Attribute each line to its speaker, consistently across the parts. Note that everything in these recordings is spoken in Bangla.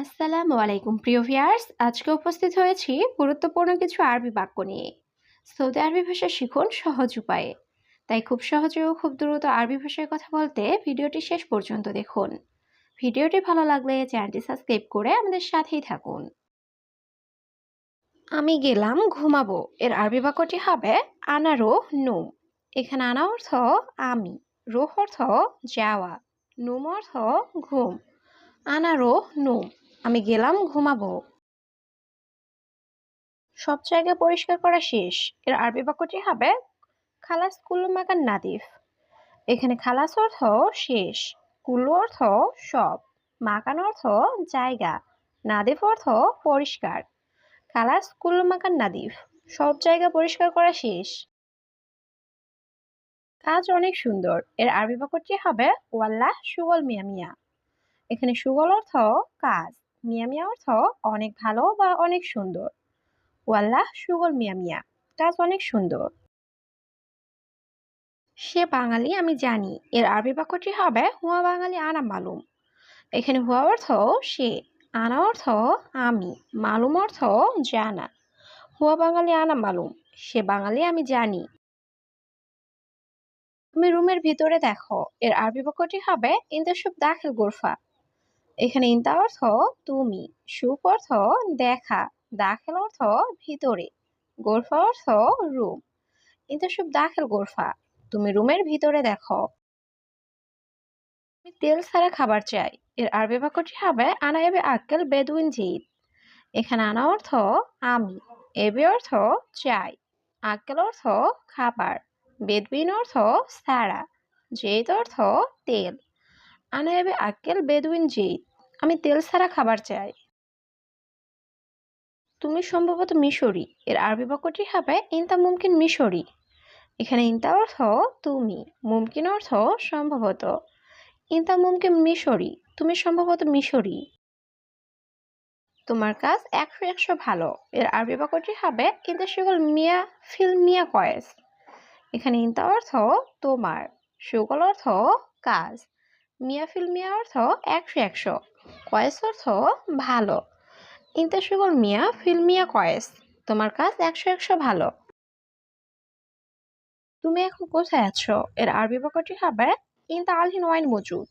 Speaker 1: আসসালামু আলাইকুম, প্রিয় ভিয়ার্স আজকে উপস্থিত হয়েছি গুরুত্বপূর্ণ কিছু আরবি বাক্য নিয়ে। সৌদি আরবি ভাষা শিখুন সহজ উপায়ে। তাই খুব সহজে ও খুব দ্রুত আরবি ভাষায় কথা বলতে ভিডিওটি শেষ পর্যন্ত দেখুন। ভিডিওটি ভালো লাগলে চ্যানেলটি সাবস্ক্রাইব করে আমাদের সাথেই থাকুন। আমি গেলাম ঘুমাবো। এর আরবি বাক্যটি হবে আনা আনারো নুম। এখানে আনা অর্থ আমি রোহ অর্থ যাওয়া, নুম অর্থ ঘুম। আনারো নুম। আমি গেলাম, ঘুমাবো। সব জায়গা পরিষ্কার করা শেষ। এর আরবি বাক্যটি হবে, খালাস কুল্লু মাকান নাদিফ। এখানে খালাস অর্থ শেষ কুল্লু অর্থ সব মাকান অর্থ জায়গা, নাদিফ অর্থ পরিষ্কার। খালাস কুল্লু মাকান নাদিফ, সব জায়গা পরিষ্কার করা শেষ। কাজ অনেক সুন্দর। এর আরবি বাক্যটি হবে, ওয়াল্লাহ সুগল মিয়া মিয়া। এখানে সুগল অর্থ কাজ। মিয়া মিয়া অর্থ অনেক ভালো বা অনেক সুন্দর। ওয়াল্লাহ সুগল মিয়া মিয়া, কাজ অনেক সুন্দর। সে বাঙালি আমি জানি, এর আরবি বাক্যটি হবে হুয়া বাঙালি আনা মালুম। এখানে হুয়া অর্থ সে, আনা অর্থ আমি, মালুম অর্থ জানা। হুয়া বাঙালি আনা মালুম, সে বাঙালি আমি জানি। তুমি রুমের ভিতরে দেখো, এর আরবি বাক্যটি হবে ইন্দাসুব দাখিল গোরফা। এখানে ইন্তা অর্থ তুমি সুপ অর্থ দেখা, দাখিল অর্থ ভিতরে, গোরফা অর্থ রুম ইন্তাসুব দাখিল গোরফা, তুমি রুমের ভিতরে দেখো। তেল ছাড়া খাবার চাই, এর আরবি বাক্যটি হবে, আনা এবে আক্কেল বেদুইন জিদ এখানে আনা অর্থ আমি, এবে অর্থ চাই, আক্কেল অর্থ খাবার, বেদুইন অর্থ সারা জেদ অর্থ তেল। আনা এবে আক্কেল বেদুইন জিদ আমি তেল ছাড়া খাবার চাই। তুমি সম্ভবত মিশরি। এর আরবি বাক্যটি হবে ইনতা মুমকিন মিশরি। এখানে ইনতা অর্থ তুমি, মুমকিন অর্থ সম্ভবত। ইনতা মুমকিন মিশরি, তুমি সম্ভবত মিশরি। তোমার কাজ একশো একশো ভালো। এর আরবি বাক্যটি হবে কিন্তু সেগুলো মিয়া ফিল মিয়া কয়েস। এখানে ইনতা অর্থ তোমার সুগল অর্থ কাজ। মিয়া ফিল মিয়া অর্থ একশো একশো। কয়েস অর্থ ভালো। ইনতা সুগল মিয়া, ফিল মিয়া কয়েস, তোমার কাজ একশো একশো ভালো। তুমি এখন কোথায় আছো? এর আরবি বাক্যটি হবে ইনতা আলহিন ওয়াইন মজুদ।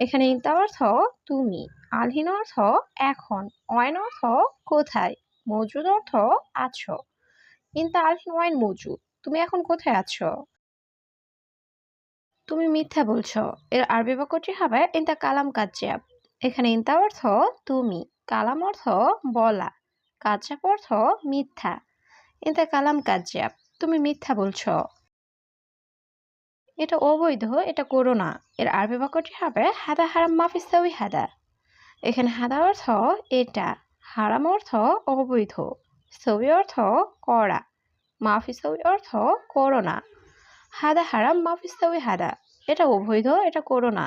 Speaker 1: এখানে ইনতা অর্থ তুমি, আলহিন অর্থ এখন, ওয়াইন অর্থ কোথায়, মজুদ অর্থ আছো। ইনতা আলহিন ওয়াইন মজুদ, তুমি এখন কোথায় আছো? তুমি মিথ্যা বলছো। এর আরবি বাক্যটি হবে ইনতা কালাম কাজ্জাব। এখানে ইন্তা অর্থ তুমি, কালাম অর্থ বলা কাজ্জাব অর্থ মিথ্যা। ইনতা কালাম কাজ্জাব তুমি মিথ্যা বলছ। এটা অবৈধ, এটা করো না। এর আরবি বাক্যটি হবে হাদা হারাম মাফিসাউই হাদা। এখানে হাদা অর্থ এটা, হারাম অর্থ অবৈধ সবি অর্থ করা মাফিসাউই অর্থ করো না। হাদা হারাম মাফিসাউই হাদা, এটা অবৈধ, এটা করো না।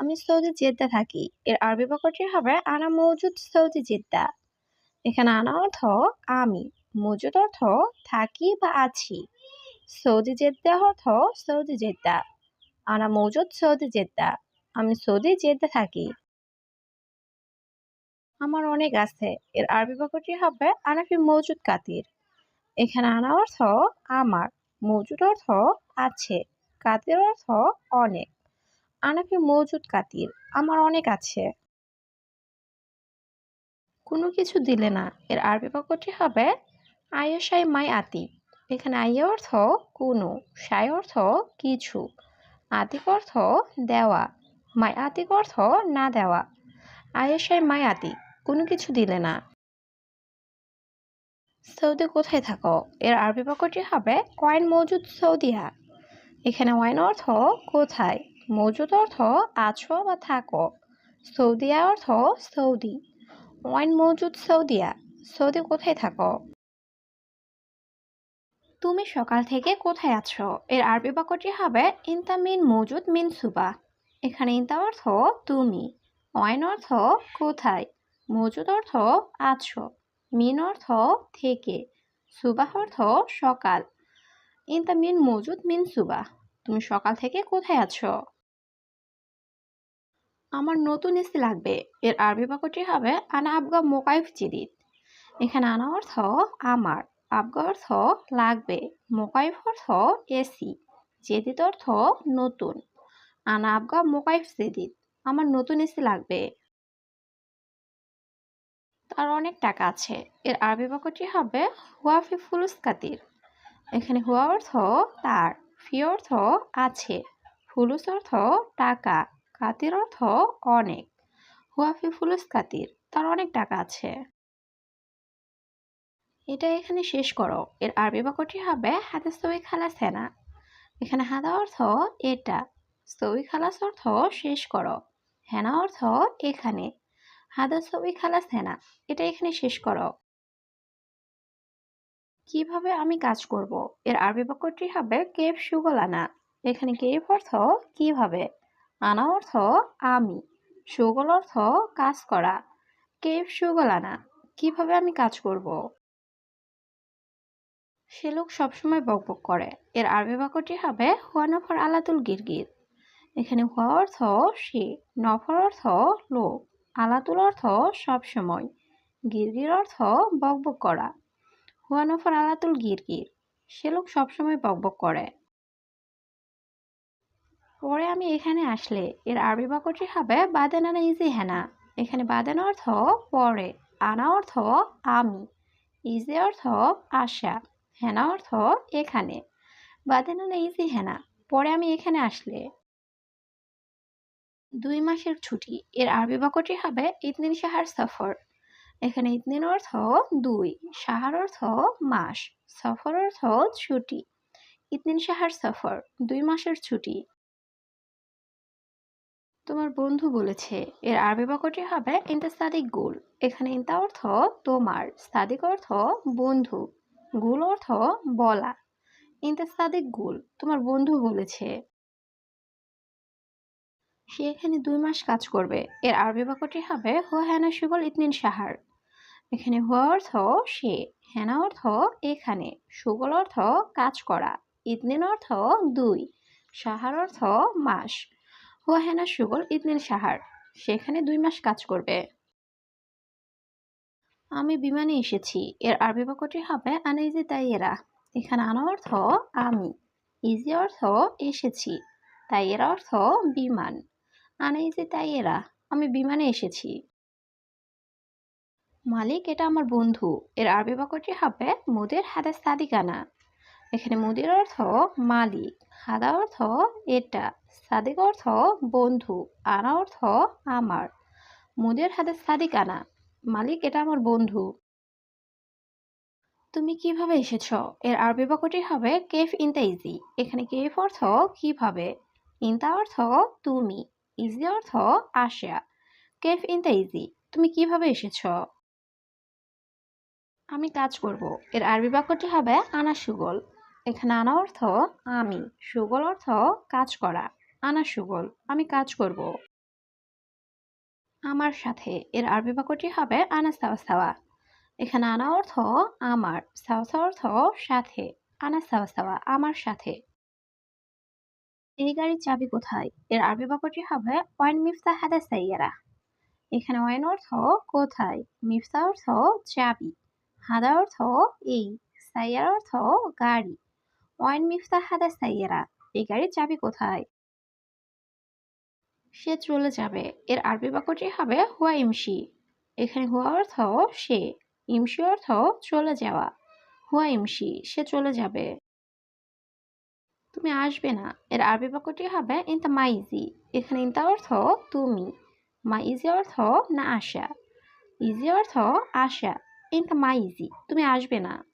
Speaker 1: আমি সৌদি জেদ্দা থাকি। এর আরবি বাক্যটি হবে আনা মৌজুদ সৌদি জেদ্দা। এখানে আনা অর্থ আমি, মজুদ অর্থ থাকি বা আছি। সৌদি জেদ্দা অর্থ সৌদি জেদ্দা। আনা মৌজুদ সৌদি জেদ্দা। আমি সৌদি জেদ্দা থাকি। আমার অনেক আছে। এর আরবি বাক্যটি হবে আনাফি মৌজুদ কাতির। এখানে আনা অর্থ আমার, মজুদ অর্থ আছে, কাতির অর্থ অনেক। আনাফি মৌজুদ কাতির, আমার অনেক আছে। কোনো কিছু দিলে না, এর আরবি বাক্যটি হবে আয়সাই মাই আতি। এখানে আইয়া অর্থ কোনো সাই অর্থ কিছু। আতিক অর্থ দেওয়া, মাই আতিক অর্থ না দেওয়া। আয়েশাই মাই আতিক কোনো কিছু দিলে না। সৌদি কোথায় থাকো? এর আরবি বাক্যটি হবে, ওয়াইন মজুদ সৌদিয়া। এখানে ওয়াইন অর্থ কোথায়? মজুদ অর্থ আছো বা থাকো। সৌদিয়া অর্থ সৌদি। ওয়াইন মজুদ সৌদিয়া। সৌদি কোথায় থাকো? তুমি সকাল থেকে কোথায় আছো? এর আরবি বাক্যটি হবে ইনতা মিন মজুদ মিন সুবা। এখানে ইনতা অর্থ তুমি। ওয়াইন অর্থ কোথায়? মজুদ অর্থ আছো। মিন অর্থ থেকে। সুবাহ অর্থ সকাল। ইনতা মিন মজুদ মিন সুবাহ তুমি সকাল থেকে কোথায় আছো? আমার নতুন এসি লাগবে। এর আরবি বাক্যটি হবে, আনা আবগা মোকাইফ জিদিদ। এখানে আনা অর্থ আমার। আবগা অর্থ লাগবে। মোকাইফ অর্থ এসি। জেদিদ অর্থ নতুন। আনা আবগা মোকাইফ জেদিদ। আমার নতুন এসি লাগবে। তার অনেক টাকা আছে। এর আরবি বাক্যটি হবে, হুয়া হুয়াফি ফুলুস কাতির। এখানে হুয়া অর্থ তার। ফি অর্থ আছে। ফুলুস অর্থ টাকা। কাতির অর্থ অনেক। হুয়াফি ফুলুস কাতির, তার অনেক টাকা আছে। এটা এখানে শেষ করো। এর আরবি বাক্যটি হবে হাতে সই খালাস হেনা এখানে হাদা অর্থ এটা। সই খালাস অর্থ শেষ করো। হেনা অর্থ এখানে। হাদা সই খালাস হেনা এটা এখানে শেষ করো। কীভাবে আমি কাজ করব? এর আরবি বাক্যটি হবে কেফ সুগল আনা এখানে কেফ অর্থ কীভাবে? আনা অর্থ আমি। সুগল অর্থ কাজ করা। কেফ সুগল আনা? কীভাবে আমি কাজ করব? সে লোক সবসময় বকবক করে। এর আরবি বাক্যটি হবে হুয়া নফর আলাতুল গিরগির। এখানে হুয়া অর্থ সে, নফর অর্থ লোক, আলাতুল অর্থ সবসময়, গিরগির অর্থ বকবক করা। হুয়া নফর আলাতুল গিরগির। সে লোক সবসময় বকবক করে। পরে আমি এখানে আসলে। এর আরবি বাক্যটি হবে, বাদেন আনা ইজি হেনা। এখানে বাদেন অর্থ, পরে। আনা অর্থ, আমি। ইজি অর্থ, আশা। হেনা অর্থ, এখানে। বাদেন আনা ইজি হেনা। পরে আমি এখানে আসলে। দুই মাসের ছুটি। এর আরবি বাক্যটি হবে, ইতনিন সাহার সফর। এখানে ইতনিন অর্থ, দুই। সাহার অর্থ, মাস। সফর অর্থ, ছুটি। ইতনিন সাহার সফর, দুই মাসের ছুটি। তোমার বন্ধু বলেছে, এর আরবি বাক্যটি হবে ইন্তা সাদিক গুল এখানে ইন্তা অর্থ তোমার সাদিক অর্থ বন্ধু গুল অর্থ বলা ইন্তা সাদিক গুল তোমার বন্ধু বলেছে। সে এখানে দুই মাস কাজ করবে, এর আরবি বাক্যটি হবে হুয়া হেনা সুগল ইতনিন সাহার এখানে হুয়া অর্থ সে হেনা অর্থ এখানে সুগল অর্থ কাজ করা ইতনিন অর্থ দুই সাহার অর্থ মাস হুয়া হেনা সুগল ইতনিন সাহার সেখানে দুই মাস কাজ করবে। আমি বিমানে এসেছি। এর আরবি বাক্যটি হবে আনাইজি তাইয়েরা। এখানে আনা অর্থ আমি। ইজি অর্থ এসেছি। তাইয়েরা অর্থ বিমান। আনাইজি তাইয়েরা, আমি বিমানে এসেছি। মালিক, এটা আমার বন্ধু। এর আরবি বাক্যটি হবে মুদের হাদা সাদিকানা এখানে মুদির অর্থ মালিক। হাদা অর্থ এটা, সাদিক অর্থ বন্ধু, আনা অর্থ আমার। মুদের হাতে সাদিক আনা, মালিক এটা আমার বন্ধু। তুমি কীভাবে এসেছ? এর আরবি বাক্যটি হবে কেফ ইনতা ইজি। এখানে কেফ অর্থ কীভাবে? ইনতা অর্থ তুমি, ইজি অর্থ আসা কেফ ইনতা ইজি, তুমি কীভাবে এসেছ? আমি কাজ করব। এর আরবি বাক্যটি হবে আনা সুগল। এখানে আনা অর্থ আমি, সুগল অর্থ কাজ করা, আনা সুগল, আমি কাজ করব। আমার সাথে এর আরবি বাক্যটি হবে আনা সাওয়া সাওয়া। এখানে আনা অর্থ আমার, সাওয়া অর্থ সাথে, আনা সাওয়া সাওয়া আমার সাথে। এই গাড়ির চাবি কোথায়? এর আরবি বাক্যটি হবে ওয়াইন মিফতা হাদা সাইয়ারা। এখানে ওয়াইন অর্থ কোথায়? মিফতা অর্থ চাবি, হাদা অর্থ এই, সাইয়ার অর্থ গাড়ি। ওয়াইন মিফতা হাদা সাইয়ারা, এই গাড়ির চাবি কোথায়? সে চলে যাবে। এর আরবি বাক্যটি হবে হুয়া ইমসি এখানে হুয়া অর্থ সে ইমসি অর্থ চলে যাওয়া। হুয়া ইমসি সে চলে যাবে। তুমি আসবে না। এর আরবি বাক্যটি হবে ইনতা মাইজি। এখানে ইনতা অর্থ তুমি। মা ইজি অর্থ না আসা ইজি অর্থ আসা ইনতা মাইজি, তুমি আসবে না।